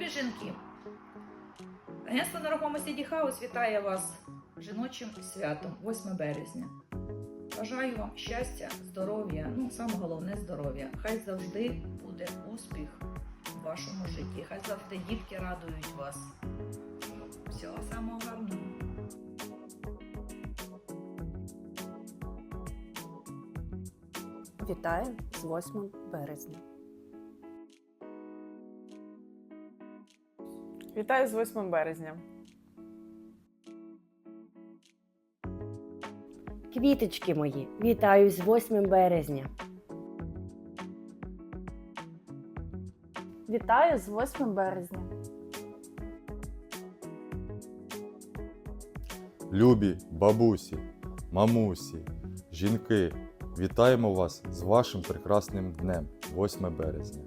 жінки. Агентство нерухомості Діхаус вітає вас жіночим святом 8 березня. Бажаю вам щастя, здоров'я, ну саме головне здоров'я. Хай завжди буде успіх в вашому житті. Хай завжди дітки радують вас. Всього самого гарного. Вітаю з 8 березня. Вітаю з 8 березня. Квіточки мої, вітаю з 8 березня. Вітаю з 8 березня. Любі бабусі, мамусі, жінки, вітаємо вас з вашим прекрасним днем 8 березня.